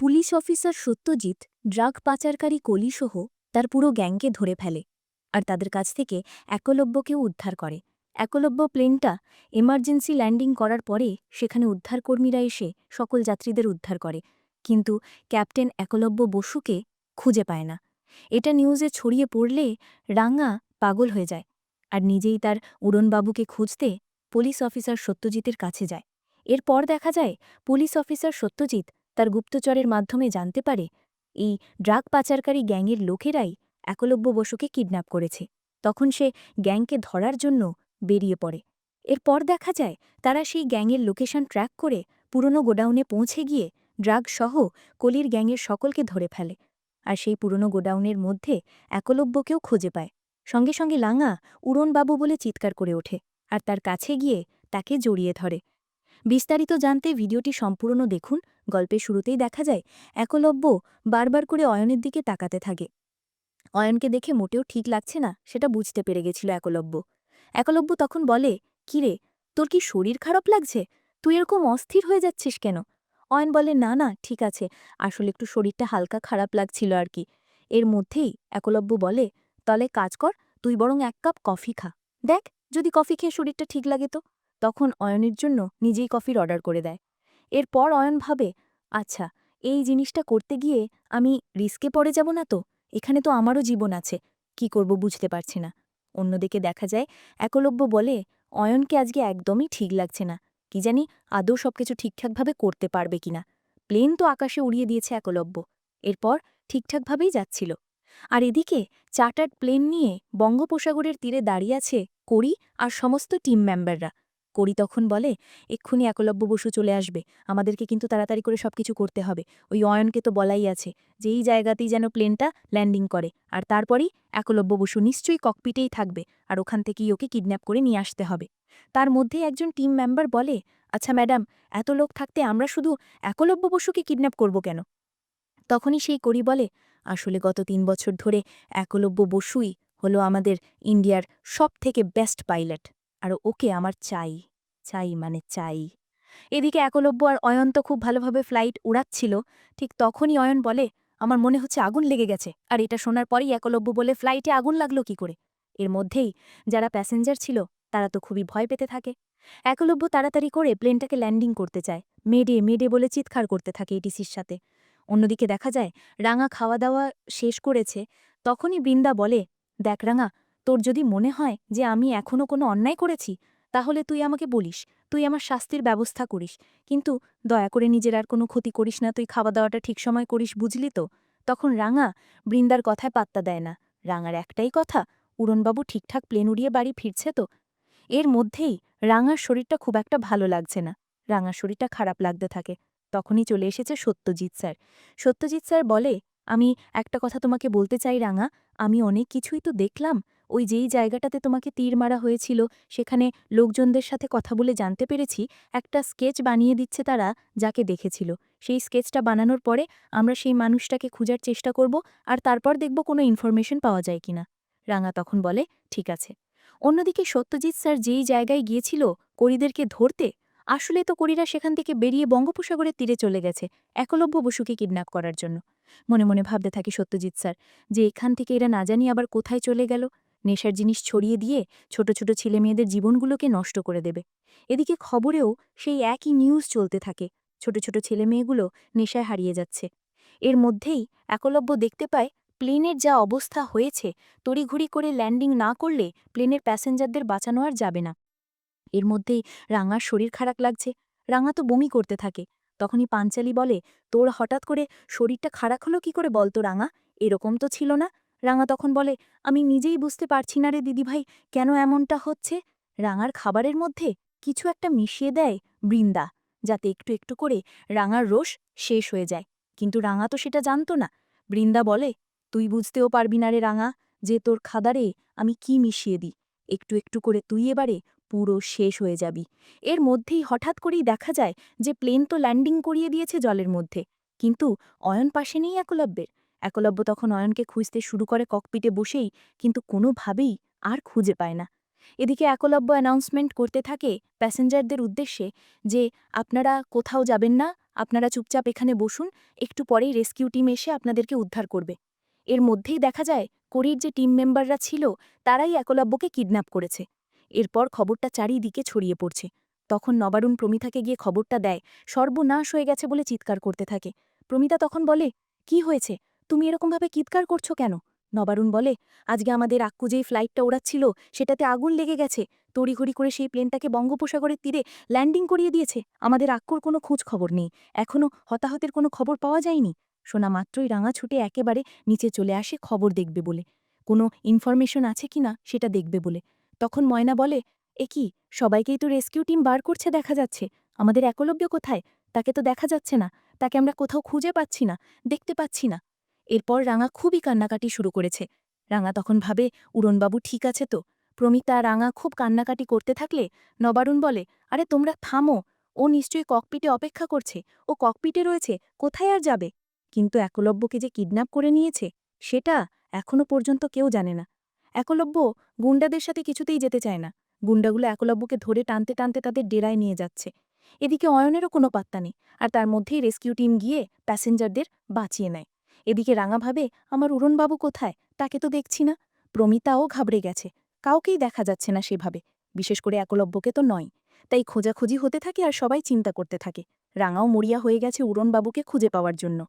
Police officer Satyajit drug পাচারকারী কলিসহ তার পুরো গ্যাংকে ধরে ফেলে আর তাদের কাছ থেকে একলব্যকেও উদ্ধার করে। একলব্য প্লেনটা এমার্জেন্সি ল্যান্ডিং করার পরে সেখানে উদ্ধারকর্মীরা এসে সকল যাত্রীদের উদ্ধার করে। কিন্তু ক্যাপ্টেন একলব্য বসুকে খুঁজে পায় না। এটা নিউজে ছড়িয়ে পড়লে রাঙা পাগল হয়ে যায় আর নিজেই তার উড়নবাবুকে খুঁজতে পুলিশ অফিসার সত্যজিতের কাছে যায়। এরপর দেখা যায় পুলিশ অফিসার সত্যজিৎ তার গুপ্তচরের মাধ্যমে জানতে পারে, এই ড্রাগ পাচারকারী গ্যাংয়ের লোকেরাই একলব্য বসুকে কিডন্যাপ করেছে। তখন সে গ্যাংকে ধরার জন্য বেরিয়ে পড়ে। এরপর দেখা যায়, তারা সেই গ্যাংয়ের লোকেশন ট্র্যাক করে পুরনো গোডাউনে পৌঁছে গিয়ে ড্রাগ সহ কলির গ্যাংয়ের সকলকে ধরে ফেলে আর সেই পুরনো গোডাউনের মধ্যে একলব্যকেও খুঁজে পায়। সঙ্গে সঙ্গে লাঙা উড়নবাবু বলে চিৎকার করে ওঠে আর তার কাছে গিয়ে তাকে জড়িয়ে ধরে। বিস্তারিত জানতে ভিডিওটি সম্পূর্ণ দেখুন গল্পের শুরুতেই দেখা যায়, একলব্য বারবার করে অয়নের দিকে তাকাতে থাকে। অয়নকে দেখে মোটেও ঠিক লাগছে না, সেটা বুঝতে পেরে গেছিল একলব্য। একলব্য তখন বলে, কিরে, তোর কি শরীর খারাপ লাগছে? তুই এরকম অস্থির হয়ে যাচ্ছিস কেন? অয়ন বলে, না না, ঠিক আছে, আসলে একটু শরীরটা হালকা খারাপ লাগছিল আর কি। এর মধ্যেই একলব্য বলে, তলে কাজ কর, তুই বরং এক কাপ কফি খা। দেখ, যদি কফি খেয়ে শরীরটা ঠিক লাগে তো? তখন অয়নের জন্য নিজেই কফির অর্ডার করে দেয়। এরপর অয়ন ভাবে আচ্ছা এই জিনিসটা করতে গিয়ে আমি রিস্কে পড়ে যাব না তো? এখানে তো আমারও জীবন আছে, কি করব বুঝতে পারছি না। অন্যদিকে দেখা যায়, একলব্য বলে, অয়নকে আজকে একদমই ঠিক লাগছে না। কি জানি আদৌ সবকিছু ঠিকঠাকভাবে করতে পারবে কিনা প্লেন তো আকাশে উড়িয়ে দিয়েছে একলব্য। এরপর ঠিকঠাকভাবেই যাচ্ছিল। আর এদিকে চার্টার্ড প্লেন নিয়ে বঙ্গোপসাগরের তীরে দাঁড়িয়ে আছে করি আর সমস্ত টিম মেম্বাররা। করি তখন বলে, এক্ষুনি একলব্য বসু চলে আসবে। আমাদেরকে কিন্তু তাড়াতাড়ি করে সবকিছু করতে হবে। ওই অয়নকে তো বলাই আছে যে, এই জায়গাতেই যেন প্লেনটা ল্যান্ডিং করে। আর তারপরই একলব্য বসু নিশ্চয়ই ককপিটেই থাকবে আর ওখান থেকেই ওকে কিডন্যাপ করে নিয়ে আসতে হবে। তার মধ্যে একজন টিম মেম্বার বলে আচ্ছা ম্যাডাম, এত লোক থাকতে আমরা শুধু একলব্য বসুকে কিডন্যাপ করব কেন? তখনই সেই করি বলে, আসলে গত তিন বছর ধরে একলব্য বসুই হলো আমাদের ইন্ডিয়ার সব থেকে বেস্ট পাইলট আর ওকে আমার চাই। চাই মানে চাই। এদিকে একলব্য আর অয়ন তো খুব ভালোভাবে ফ্লাইট উড়াচ্ছিল। ঠিক তখনই অয়ন বলে, আমার মনে হচ্ছে আগুন লেগে গেছে। আর এটা শোনার পরেই একলব্য বলে ফ্লাইটে আগুন লাগল কি করে? এর মধ্যেই যারা প্যাসেঞ্জার ছিল, তারা তো খুবই ভয় পেতে থাকে। একলব্য তাড়াতাড়ি করে প্লেনটাকে ল্যান্ডিং করতে চায়। মেডে মেডে বলে চিৎকার করতে থাকে এটিসির সাথে। অন্যদিকে দেখা যায়, রাঙা খাওয়া দাওয়া শেষ করেছে। তখনই বৃন্দা বলে, দেখ রাঙা, তোর যদি মনে হয় যে আমি এখনও কোনো অন্যায় করেছি তাহলে তুই আমাকে বলিস, তুই আমার শাস্তির ব্যবস্থা করিস। কিন্তু দয়া করে নিজের আর কোনো ক্ষতি করিস না, তুই খাওয়া দাওয়াটা ঠিক সময় করিস, বুঝলি তো? তখন রাঙা বৃন্দার কথায় পাত্তা দেয় না। রাঙার একটাই কথা, উড়নবাবু ঠিকঠাক প্লেন উড়িয়ে বাড়ি ফিরছে তো? এর মধ্যেই রাঙার শরীরটা খুব একটা ভালো লাগছে না। রাঙার শরীরটা খারাপ লাগতে থাকে। তখনই চলে এসেছে সত্যজিৎ স্যার। সত্যজিৎ স্যার বলে, আমি একটা কথা তোমাকে বলতে চাই রাঙা, আমি অনেক কিছুই তো দেখলাম ওই যেই জায়গাটাতে তোমাকে তীর মারা হয়েছিল, সেখানে লোকজনদের সাথে কথা বলে জানতে পেরেছি, একটা স্কেচ বানিয়ে দিচ্ছে তারা যাকে দেখেছিল। সেই স্কেচটা বানানোর পরে আমরা সেই মানুষটাকে খুঁজার চেষ্টা করব আর তারপর দেখব কোনো ইনফরমেশন পাওয়া যায় কিনা। রাঙা তখন বলে, ঠিক আছে। অন্যদিকে সত্যজিৎ স্যার যেই জায়গায় গিয়েছিল করিদেরকে ধরতে, আসলে তো করিরা সেখান থেকে বেরিয়ে বঙ্গোপসাগরের তীরে চলে গেছে, একলব্য বসুকে কিডন্যাপ করার জন্য। মনে মনে ভাবতে থাকি সত্যজিৎ স্যার, যে এখান থেকে এরা না জানি আবার কোথায় চলে গেল। নেশার জিনিস ছড়িয়ে দিয়ে ছোট ছোট ছেলেমেয়েদের জীবনগুলোকে নষ্ট করে দেবে। এদিকে খবরেও সেই একই নিউজ চলতে থাকে। ছোট ছোট ছেলেমেয়েগুলো নেশায় হারিয়ে যাচ্ছে। এর মধ্যেই একলব্য দেখতে পায় প্লেনের যা অবস্থা হয়েছে, তড়িঘড়ি করে ল্যান্ডিং না করলে প্লেনের প্যাসেঞ্জারদের বাঁচানো আর যাবে না। এর মধ্যেই রাঙার শরীর খারাপ লাগছে। রাঙা তো বমি করতে থাকে। তখনই পাঞ্চালি বলে, তোর হঠাৎ করে শরীরটা খারাপ হলো কি করে বলতো রাঙা? এরকম তো ছিল না। রাঙা তখন বলে, আমি নিজেই বুঝতে পারছি না রে দিদিভাই, কেন এমনটা হচ্ছে? রাঙার খাবারের মধ্যে কিছু একটা মিশিয়ে দেয় বৃন্দা, যাতে একটু একটু করে রাঙার রোষ শেষ হয়ে যায়। কিন্তু রাঙা তো সেটা জানতো না। বৃন্দা বলে, তুই বুঝতেও পারবি না রে রাঙা, যে তোর খাদারে আমি কি মিশিয়ে দিই। একটু একটু করে তুই এবারে পুরো শেষ হয়ে যাবি। এর মধ্যেই হঠাৎ করেই দেখা যায় যে, প্লেন তো ল্যান্ডিং করিয়ে দিয়েছে জলের মধ্যে। কিন্তু অয়ন পাশে নেই একলব্যের। একলব্য তখন অয়নকে খুঁজতে শুরু করে ককপিটে বসেই, কিন্তু কোনোভাবেই আর খুঁজে পায় না। এদিকে একলব্য অ্যানাউন্সমেন্ট করতে থাকে প্যাসেঞ্জারদের উদ্দেশ্যে যে, আপনারা কোথাও যাবেন না, আপনারা চুপচাপ এখানে বসুন, একটু পরেই রেস্কিউ টিম এসে আপনাদেরকে উদ্ধার করবে। এর মধ্যেই দেখা যায়, কোরির যে টিম মেম্বাররা ছিল, তারাই একলব্যকে কিডন্যাপ করেছে। এরপর খবরটা চারিদিকে ছড়িয়ে পড়ছে। তখন নবারুণ প্রমিতাকে গিয়ে খবরটা দেয়, সর্বনাশ হয়ে গেছে বলে চিৎকার করতে থাকে। প্রমিতা তখন বলে, কি হয়েছে? তুমি এরকমভাবে চিৎকার করছ কেন? নবারুণ বলে, আজকে আমাদের আক্কু যেই ফ্লাইটটা ওড়াচ্ছিল, সেটাতে আগুন লেগে গেছে। তড়িঘড়ি করে সেই প্লেনটাকে বঙ্গোপসাগরের তীরে ল্যান্ডিং করিয়ে দিয়েছে। আমাদের আক্কুর কোনো খোঁজ খবর নেই। এখনও হতাহতের কোনো খবর পাওয়া যায়নি? শোনা মাত্রই রাঙা ছুটে একেবারে নিচে চলে আসে খবর দেখবে বলে। কোনো ইনফরমেশন আছে কিনা সেটা দেখবে বলে। তখন ময়না বলে, এ কি, সবাইকেই তো রেস্কিউ টিম বার করছে দেখা যাচ্ছে। আমাদের একলব্য কোথায়? তাকে তো দেখা যাচ্ছে না। তাকে আমরা কোথাও খুঁজে পাচ্ছি না, দেখতে পাচ্ছি না। এরপর রাঙা খুবই কান্নাকাটি শুরু করেছে। রাঙা তখন ভাবে, উড়নবাবু ঠিক আছে তো? প্রমিতা রাঙা খুব কান্নাকাটি করতে থাকলে? নবারুণ বলে, আরে তোমরা থামো। ও নিশ্চয়ই ককপিটে অপেক্ষা করছে। ও ককপিটে রয়েছে, কোথায় আর যাবে? কিন্তু একলব্যকে যে কিডন্যাপ করে নিয়েছে, সেটা এখনও পর্যন্ত কেউ জানে না। একলব্য গুন্ডাদের সাথে কিছুতেই যেতে চায় না। গুন্ডাগুলো একলব্যকে ধরে টানতে টানতে তাদের ডেরায় নিয়ে যাচ্ছে। এদিকে অয়নেরও কোনো পাত্তা নেই, আর তার মধ্যেই রেস্কিউ টিম গিয়ে প্যাসেঞ্জারদের বাঁচিয়ে নেয়। এদিকে রাঙা ভাবে, আমার উড়নবাবু কোথায়? তাকে তো দেখছি না। প্রমিতাও ঘাবড়ে গেছে। কাউকেই দেখা যাচ্ছে না সেভাবে। বিশেষ করে একলব্যকে তো নয়। তাই খোঁজাখুঁজি হতে থাকে আর সবাই চিন্তা করতে থাকে। রাঙাও মরিয়া হয়ে গেছে উড়নবাবুকে খুঁজে পাওয়ার জন্য।